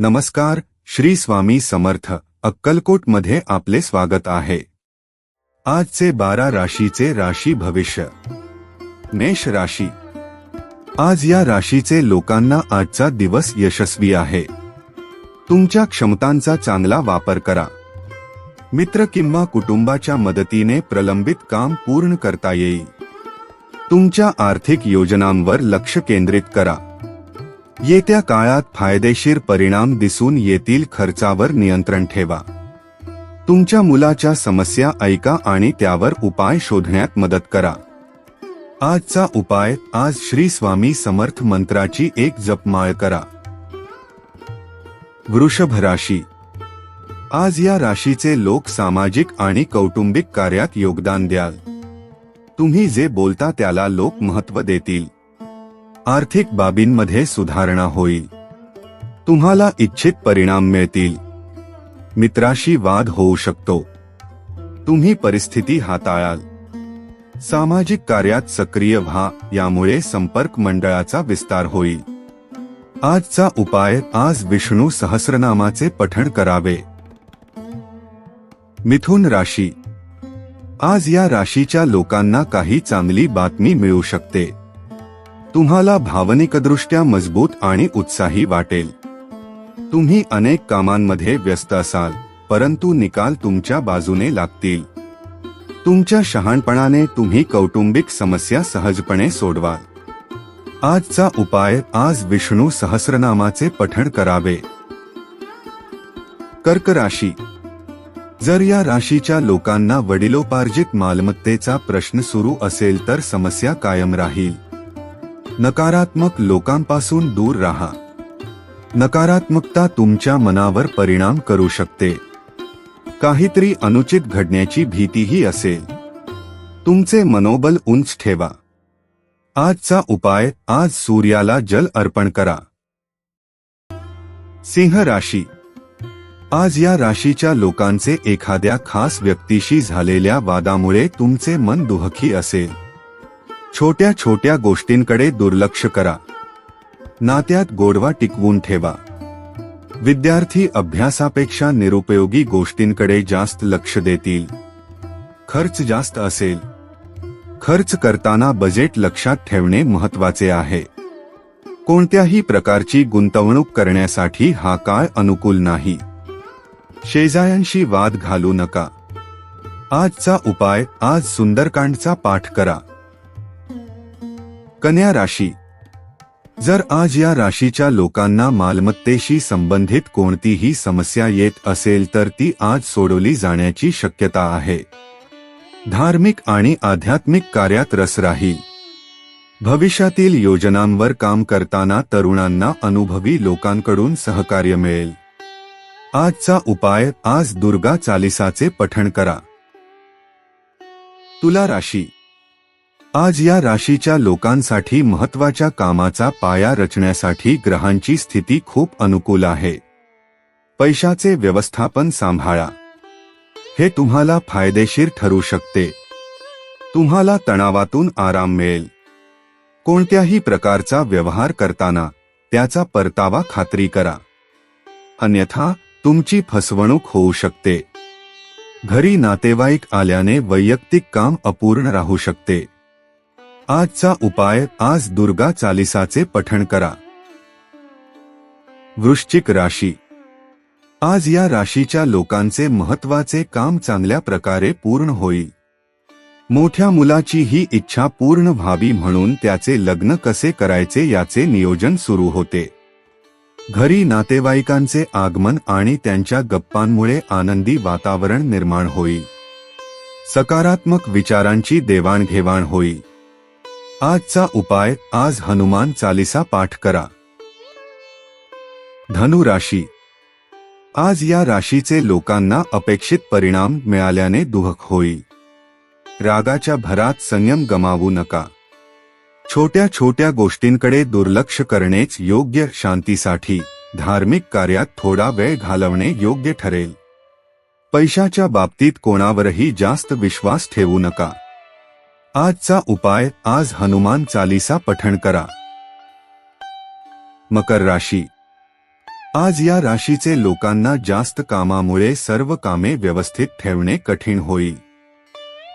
नमस्कार श्री स्वामी समर्थ अक्कलकोटमध्ये आपले स्वागत आहे. आजचे बारा राशीचे राशी भविष्य. मेष राशी. आज या राशीचे लोकांना आजचा दिवस यशस्वी आहे. तुमच्या क्षमतांचा चांगला वापर करा. मित्र किंवा कुटुंबाच्या मदतीने प्रलंबित काम पूर्ण करता येईल. तुमच्या आर्थिक योजनांवर लक्ष केंद्रित करा. येत्या काळात फायदेशीर परिणाम दिसून येतील खर्चावर नियंत्रण ठेवा. तुमच्या मुलाच्या समस्या ऐका आणि त्यावर उपाय शोधण्यात मदत करा. आजचा उपाय आज श्री स्वामी समर्थ मंत्राची एक जपमाळ करा. वृषभ राशी. आज या राशीचे लोक सामाजिक आणि कौटुंबिक कार्यात योगदान द्याल. तुम्ही जे बोलता त्याला लोक महत्त्व देतील. आर्थिक बाबींमध्ये सुधारणा होईल. तुम्हाला इच्छित परिणाम मिळतील. मित्राशी वाद होऊ शकतो. तुम्ही परिस्थिती हाताळाल. सामाजिक कार्यात सक्रिय व्हा यामुळे संपर्क मंडळाचा विस्तार होईल. आजचा उपाय आज विष्णू सहस्रनामाचे पठण करावे. मिथुन राशी. आज या राशीच्या लोकांना काही चांगली बातमी मिळू शकते. तुम्हाला भावनिकदृष्ट्या मजबूत आणि उत्साही वाटेल. तुम्ही अनेक कामांमध्ये व्यस्त असाल परंतु निकाल तुमच्या बाजूने लागतील. तुमच्या शहाणपणाने तुम्ही कौटुंबिक समस्या सहजपणे सोडवाल. आजचा उपाय आज विष्णू सहस्रनामाचे पठण करावे. कर्क राशी. जर या राशीच्या लोकांना वडिलोपार्जित मालमत्तेचा प्रश्न सुरू असेल तर समस्या कायम राहील. नकारात्मक लोकांपासून दूर राहा. नकारात्मकता तुमच्या मनावर परिणाम करू शकते. काहीतरी अनुचित घडण्याची भीतीही असेल. तुमचे मनोबल उंच ठेवा. आजचा उपाय आज सूर्याला जल अर्पण करा. सिंह राशी. आज या राशीच्या लोकांचे एखाद्या खास व्यक्तीशी झालेल्या वादामुळे तुमचे मन दुहखी असेल. छोट्या छोट्या गोष्टींकडे दुर्लक्ष करा. नात्यात गोडवा टिकवून ठेवा. विद्यार्थी अभ्यासापेक्षा निरुपयोगी गोष्टींकडे जास्त लक्ष देतील. खर्च जास्त असेल. खर्च करताना बजेट लक्षात ठेवणे महत्त्वाचे आहे. कोणत्याही प्रकारची गुंतवणूक करण्यासाठी हा काळ अनुकूल नाही. शेजाऱ्यांशी वाद घालू नका. आजचा उपाय आज सुंदरकांडचा पाठ करा. कन्या राशी. जर आज या राशीच्या लोकांना मालमत्तेशी संबंधित कोणतीही समस्या येत असेल तर ती आज सोडवली जाण्याची शक्यता आहे. धार्मिक आणि आध्यात्मिक कार्यात रस राहील भविष्यातील योजनांवर काम करताना तरुणांना अनुभवी लोकांकडून सहकार्य मिळेल. आजचा उपाय आज दुर्गा चालिसाचे पठण करा. तुला राशी. आज या राशीच्या लोकांसाठी महत्त्वाच्या कामाचा पाया रचण्यासाठी ग्रहांची स्थिती खूप अनुकूल आहे. पैशाचे व्यवस्थापन सांभाळा. हे तुम्हाला फायदेशीर ठरू शकते. तुम्हाला तणावातून आराम मिळेल. कोणत्याही प्रकारचा व्यवहार करताना त्याचा परतावा खात्री करा. अन्यथा तुमची फसवणूक होऊ शकते. घरी नातेवाईक आल्याने वैयक्तिक काम अपूर्ण राहू शकते. आजचा उपाय आज दुर्गा चालिसाचे पठण करा. वृश्चिक राशी. आज या राशीच्या लोकांचे महत्त्वाचे काम चांगल्या प्रकारे पूर्ण होईल मोठ्या मुलाची ही इच्छा पूर्ण व्हावी म्हणून त्याचे लग्न कसे करायचे याचे नियोजन सुरू होते. घरी नातेवाईकांचे आगमन आणि त्यांच्या गप्पांमुळे आनंदी वातावरण निर्माण होईल सकारात्मक विचारांची देवाणघेवाण होईल आजचा उपाय आज हनुमान चालिसा पाठ करा. धनु राशी. आज या राशीचे लोकांना अपेक्षित परिणाम मिळाल्याने दुहक होईल रागाच्या भरात संयम गमावू नका. छोट्या छोट्या गोष्टींकडे दुर्लक्ष करणेच योग्य शांतीसाठी धार्मिक कार्यात थोडा वेळ घालवणे योग्य ठरेल. पैशाच्या बाबतीत कोणावरही जास्त विश्वास ठेवू नका. आजचा उपाय आज हनुमान चालीसा पठण करा. मकर राशी. आज या राशीचे लोकांना जास्त कामामुळे सर्व कामे व्यवस्थित ठेवणे कठीण होईल.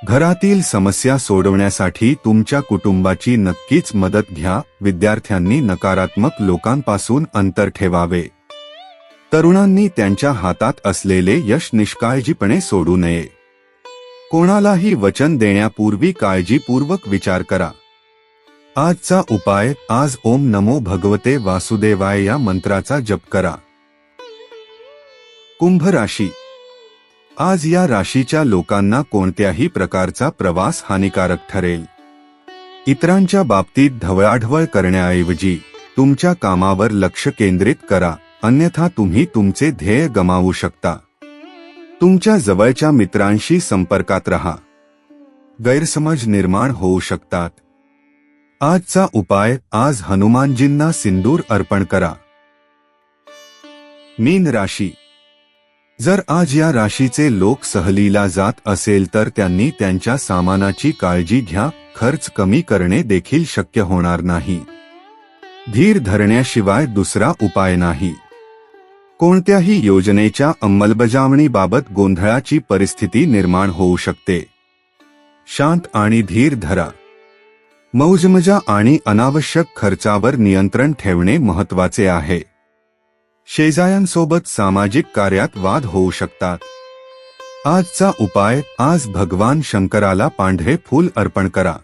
घरातील समस्या सोडवण्यासाठी तुमच्या कुटुंबाची नक्कीच मदत घ्या विद्यार्थ्यांनी नकारात्मक लोकांपासून अंतर ठेवावे. तरुणांनी त्यांच्या हातात असलेले यश निष्काळजीपणे सोडू नये. कोणालाही वचन देण्यापूर्वी काळजीपूर्वक विचार करा. आजचा उपाय आज ओम नमो भगवते वासुदेवाय या मंत्राचा जप करा. कुंभ राशी. आज या राशीच्या लोकांना कोणत्याही प्रकारचा प्रवास हानिकारक ठरेल. इतरांच्या बाबतीत ढवळाढवळ करण्याऐवजी तुमच्या कामावर लक्ष केंद्रित करा अन्यथा तुम्ही तुमचे ध्येय गमावू शकता. तुमच्या जवळच्या मित्रांशी संपर्कात रहा. गैरसमज निर्माण होऊ शकतात. आजचा उपाय आज हनुमानजींना सिंदूर अर्पण करा. मीन राशी. जर आज या राशीचे लोक सहलीला जात असेल तर त्यांनी त्यांच्या सामानाची काळजी घ्या खर्च कमी करणे देखील शक्य होणार नाही. धीर धरण्याशिवाय दुसरा उपाय नाही. कोणत्याही योजनेच्या अंमलबजावणीबाबत गोंधळाची परिस्थिती निर्माण होऊ शकते. शांत आणि धीर धरा. मौजमजा आणि अनावश्यक खर्चावर नियंत्रण ठेवणे महत्त्वाचे आहे. शेजायांसोबत सामाजिक कार्यात वाद होऊ शकतात. आजचा उपाय आज भगवान शंकराला पांढरे फूल अर्पण करा.